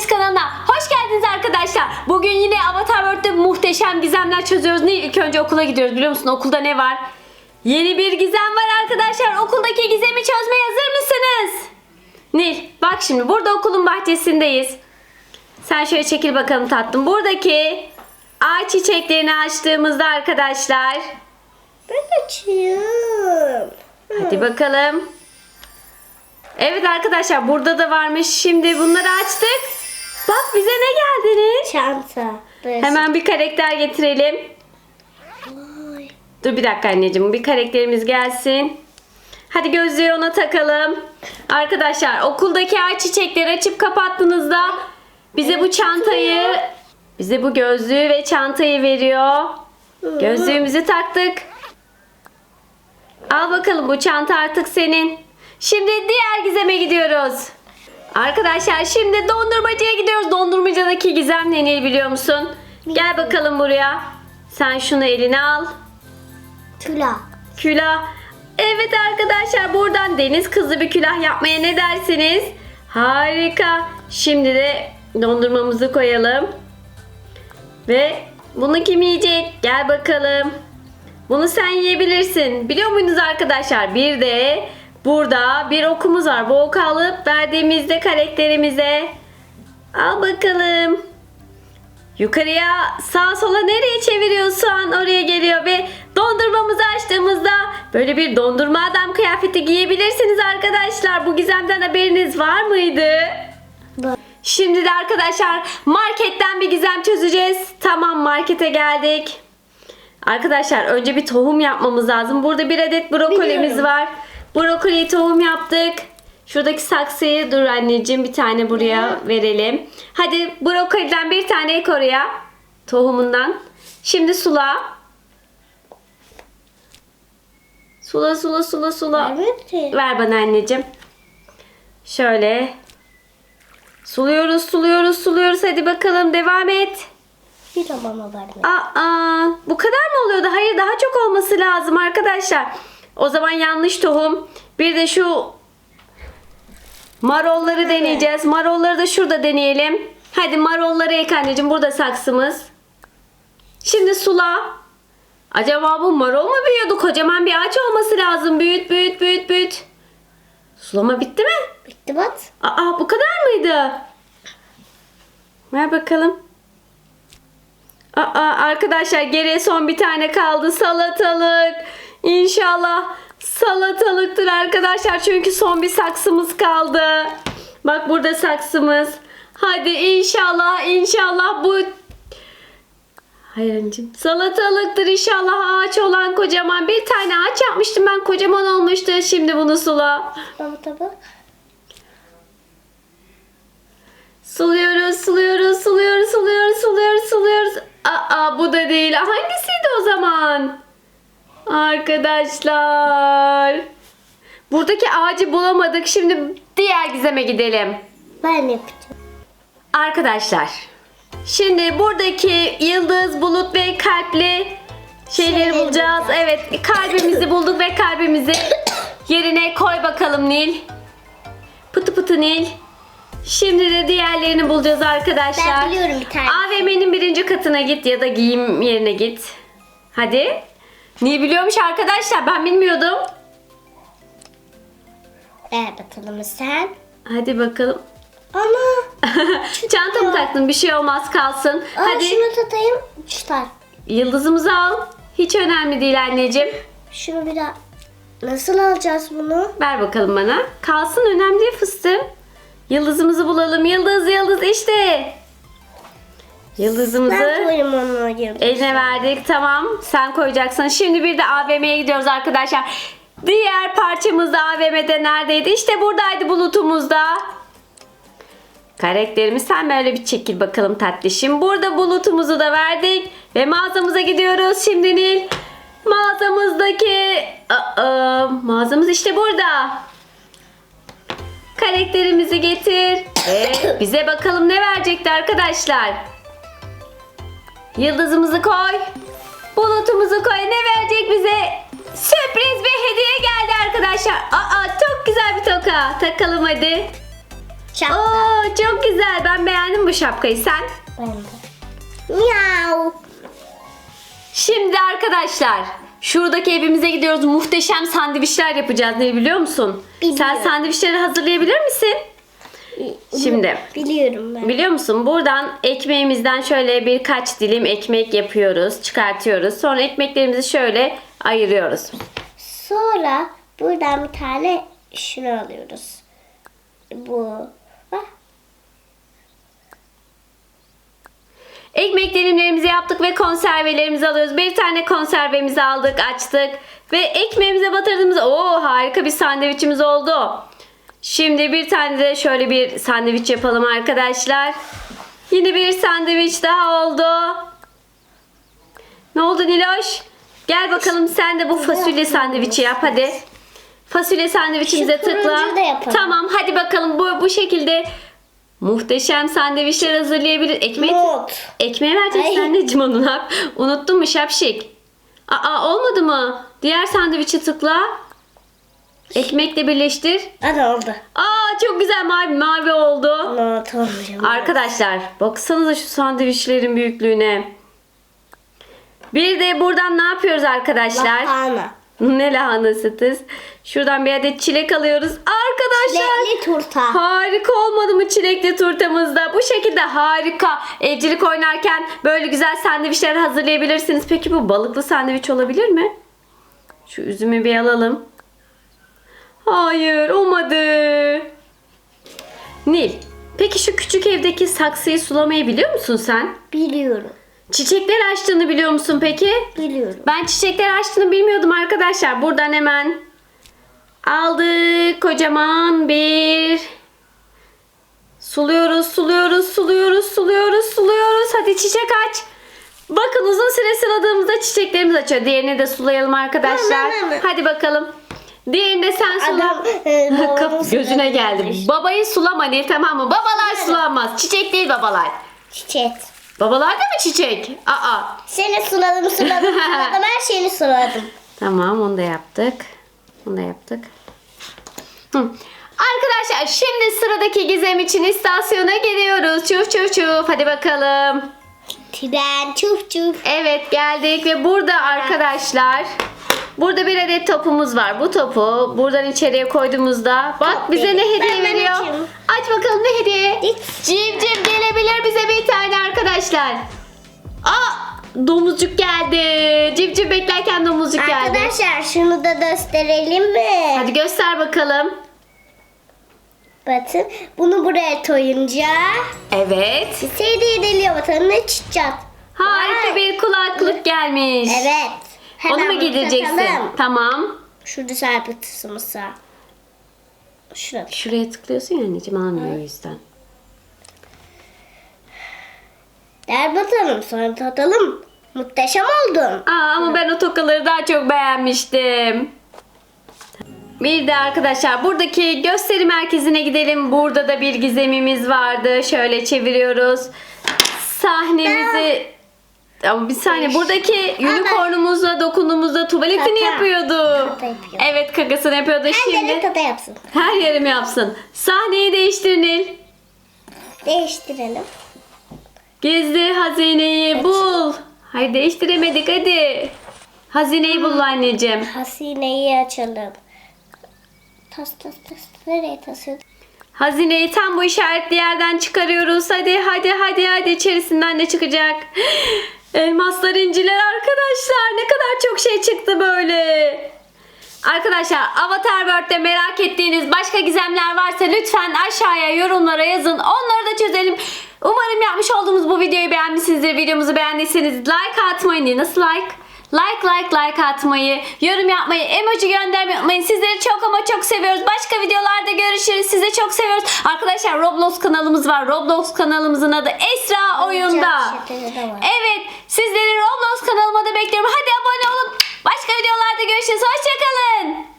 Games kanalına hoş geldiniz arkadaşlar. Bugün yine Avatar World'de muhteşem gizemler çözüyoruz. Ne ilk önce okula gidiyoruz biliyor musun? Okulda ne var? Yeni bir gizem var arkadaşlar. Okuldaki gizemi çözmeye hazır mısınız? Nil bak şimdi burada okulun bahçesindeyiz. Sen şöyle çekil bakalım tatlım. Buradaki ağaç çiçeklerini açtığımızda arkadaşlar. Ben açayım. Hadi bakalım. Evet arkadaşlar burada da varmış. Şimdi bunları açtık. Bak bize ne geldiniz? Çanta. Hemen bir karakter getirelim. Vay. Dur bir dakika anneciğim. Bir karakterimiz gelsin. Hadi gözlüğü ona takalım. Arkadaşlar okuldaki ay çiçekleri açıp kapattığınızda bize bu çantayı, bize bu gözlüğü ve çantayı veriyor. Gözlüğümüzü taktık. Al bakalım bu çanta artık senin. Şimdi diğer gizeme gidiyoruz. Arkadaşlar şimdi dondurmacıya gidiyoruz. Dondurmacadaki gizem ne Nil biliyor musun? Gel bakalım buraya. Sen şunu eline al. Tula. Külah. Evet arkadaşlar buradan deniz kızı bir külah yapmaya ne dersiniz? Harika. Şimdi de dondurmamızı koyalım. Ve bunu kim yiyecek? Gel bakalım. Bunu sen yiyebilirsin. Biliyor muydunuz arkadaşlar? Bir de burada bir okumuz var. Bu oku alıp verdiğimizde karakterimize al bakalım. Yukarıya sağa sola nereye çeviriyorsan oraya geliyor ve dondurmamızı açtığımızda böyle bir dondurma adam kıyafeti giyebilirsiniz arkadaşlar. Bu gizemden haberiniz var mıydı? Var. Şimdi de arkadaşlar marketten bir gizem çözeceğiz. Tamam markete geldik. Arkadaşlar önce bir tohum yapmamız lazım. Burada bir adet brokolimiz Biliyorum. var. Brokoli tohum yaptık. Şuradaki saksıyı dur anneciğim bir tane buraya verelim. Hadi brokoliden bir tane ek oraya. Tohumundan. Şimdi sula. Sula sula sula sula. Evet. Ver bana anneciğim. Şöyle. Suluyoruz, suluyoruz, suluyoruz. Hadi bakalım devam et. Bir zaman verme. Aa, bu kadar mı oluyordu? Hayır daha çok olması lazım arkadaşlar. O zaman yanlış tohum. Bir de şu marolları deneyeceğiz. Marolları da şurada deneyelim. Hadi marolları ek anneciğim. Burada saksımız. Şimdi sula. Acaba bu marol mu büyüyordu? Kocaman bir ağaç olması lazım. Büyüt, büyüt, büyüt, büyüt. Sulama bitti mi? Bitti bak. Aa bu kadar mıydı? Ver bakalım. Aa arkadaşlar geriye son bir tane kaldı salatalık. İnşallah salatalıktır arkadaşlar çünkü son bir saksımız kaldı. Bak burada saksımız. Hadi inşallah inşallah bu Hayır anneciğim. Salatalıktır inşallah ağaç olan kocaman. Bir tane ağaç yapmıştım ben kocaman olmuştu. Şimdi bunu sula. Baba tabi. Suluyoruz, suluyoruz, suluyoruz, suluyoruz, suluyoruz, suluyoruz. Aa bu da değil. Hangisiydi o zaman? Arkadaşlar. Buradaki ağacı bulamadık. Şimdi diğer gizeme gidelim. Ben yapacağım. Arkadaşlar. Şimdi buradaki yıldız, bulut ve kalpli şeyleri Şeyleri bulacağız. bulacağız. Evet, kalbimizi bulduk ve kalbimizi yerine koy bakalım Nil. Pıtı pıtı Nil. Şimdi de diğerlerini bulacağız arkadaşlar. Ben biliyorum bir tane. AVM'nin birinci katına git ya da giyim yerine git. Hadi. Nil biliyormuş arkadaşlar. Ben bilmiyordum. Ver bakalım sen. Hadi bakalım. Ama. Çantamı taktım. Bir şey olmaz kalsın. Aa, Hadi. şunu tutayım. Tutar. Yıldızımızı al. Hiç önemli değil anneciğim. Şunu bir daha. Nasıl alacağız bunu? Ver bakalım bana. Kalsın önemli fıstığım. Yıldızımızı bulalım. Yıldız yıldız işte. Yıldızımızı Ben koyayım onu yerine. eline verdik. Tamam. Sen koyacaksın. Şimdi bir de AVM'ye gidiyoruz arkadaşlar. Diğer parçamız da AVM'de neredeydi? İşte buradaydı bulutumuzda. Karakterimiz sen böyle bir çekil bakalım tatlışım. Burada bulutumuzu da verdik. Ve mağazamıza gidiyoruz şimdi Nil. Mağazamızdaki... Aa, mağazamız işte burada. Karakterimizi getir. Ve bize bakalım ne verecekti arkadaşlar. Yıldızımızı koy. Bulutumuzu koy. Ne verecek bize? Sürpriz bir hediye geldi arkadaşlar. Aa çok güzel bir toka. Takalım hadi. Şapka. Oo çok güzel. Ben beğendim bu şapkayı sen? Ben de. Miau. Şimdi arkadaşlar şuradaki evimize gidiyoruz. Muhteşem sandviçler yapacağız. Ne biliyor musun? Sen Bilmiyorum. sandviçleri hazırlayabilir misin? Şimdi Biliyorum ben. biliyor musun? Buradan ekmeğimizden şöyle birkaç dilim ekmek yapıyoruz. Çıkartıyoruz. Sonra ekmeklerimizi şöyle ayırıyoruz. Sonra buradan bir tane şunu alıyoruz. Bu. Bak. Ekmek dilimlerimizi yaptık ve konservelerimizi alıyoruz. Bir tane konservemizi aldık, açtık ve ekmeğimize batırdığımız o harika bir sandviçimiz oldu. Şimdi bir tane de şöyle bir sandviç yapalım arkadaşlar. Yine bir sandviç daha oldu. Ne oldu Niloş? Gel bakalım sen de bu fasulye sandviçi yap hadi. Fasulye sandviçimize Şu turuncuyu tıkla. da yapalım. Tamam hadi bakalım bu bu şekilde muhteşem sandviçler hazırlayabilir. Ekmek Not. Ekmeği vereceksin Ay. anneciğim onun hak. Unuttun mu şapşik? Aa olmadı mı? Diğer sandviçi tıkla. Ekmekle birleştir. Hadi oldu. Aa çok güzel mavi mavi oldu. Not olmayacağım. Arkadaşlar baksanıza şu sandviçlerin büyüklüğüne. Bir de buradan ne yapıyoruz arkadaşlar? Lahana. ne lahanası kız? Şuradan bir adet çilek alıyoruz. Arkadaşlar Çilekli turta. Harika olmadı mı çilekli turtamızda? Bu şekilde harika. Evcilik oynarken böyle güzel sandviçler hazırlayabilirsiniz. Peki bu balıklı sandviç olabilir mi? Şu üzümü bir alalım. Hayır olmadı. Nil. Peki şu küçük evdeki saksıyı sulamayı biliyor musun sen? Biliyorum. Çiçekler açtığını biliyor musun peki? Biliyorum. Ben çiçekler açtığını bilmiyordum arkadaşlar. Buradan hemen aldık kocaman bir suluyoruz, suluyoruz, suluyoruz, suluyoruz, suluyoruz. Hadi çiçek aç. Bakın uzun süre suladığımızda çiçeklerimiz açıyor. Diğerini de sulayalım arkadaşlar. Hadi bakalım. Diğerini de sen sula. Adam e, Kap- gözüne suratını geldi. yapmış. Babayı sulama Nil tamam mı? Babalar sulanmaz. Çiçek değil babalar. Çiçek. Babalar da mı çiçek? Aa. Seni suladım suladım suladım her şeyini suladım. Tamam onu da yaptık. Onu da yaptık. Hı. Arkadaşlar şimdi sıradaki gizem için istasyona gidiyoruz. Çuf çuf çuf. Hadi bakalım. Tren çuf çuf. Evet geldik ve burada arkadaşlar burada bir adet topumuz var. Bu topu buradan içeriye koyduğumuzda bak Top bize ne hediye Ben- veriyor. açayım. Aç bakalım ne hediye. Civciv gelebilir bize bir tane arkadaşlar. Aa domuzcuk geldi. Civciv beklerken domuzcuk geldi. Arkadaşlar şunu da gösterelim mi? Hadi göster bakalım. Bakın bunu buraya koyunca Evet. hediye ediliyor vatanına çıkacak. Harika Vay. bir kulaklık gelmiş. Evet. Onu Hemen mu bunu giydireceksin? takalım. Tamam. Şurada serpiltisi Şurada. Şuraya tıklıyorsun ya anneciğim almıyor o yüzden. Der bakalım sonra tatalım. Muhteşem oldun. Aa, ama ben o tokaları daha çok beğenmiştim. Bir de arkadaşlar buradaki gösteri merkezine gidelim. Burada da bir gizemimiz vardı. Şöyle çeviriyoruz. Sahnemizi ama bir saniye buradaki unicornumuzla dokunduğumuzda tuvaletini Kaka. yapıyordu. Kaka yapıyor. Evet kakasını yapıyordu. Her yere Şimdi tata yapsın. her yerimi yapsın. Sahneyi değiştir Nil. Değiştirelim. Gizli hazineyi bul. Hayır değiştiremedik hadi. Hazineyi bul anneciğim. Hasineyi açalım. Tas tas tas. Nereye tasıyorsun? Hazineyi tam bu işaretli yerden çıkarıyoruz. Hadi hadi hadi hadi içerisinden ne çıkacak? Elmaslar inciler arkadaşlar. Ne kadar çok şey çıktı böyle. Arkadaşlar Avatar World'de merak ettiğiniz başka gizemler varsa lütfen aşağıya yorumlara yazın. Onları da çözelim. Umarım yapmış olduğumuz bu videoyu beğenmişsinizdir. Videomuzu beğendiyseniz like atmayı. Nasıl like? Like like like atmayı, yorum yapmayı, emoji göndermeyi unutmayın. Sizleri çok ama çok seviyoruz. Başka videolarda görüşürüz. Sizi çok seviyoruz. Arkadaşlar Roblox kanalımız var. Roblox kanalımızın adı Esra Oyunda. Evet, sizleri Roblox kanalıma da bekliyorum. Hadi abone olun. Başka videolarda görüşürüz. Hoşçakalın.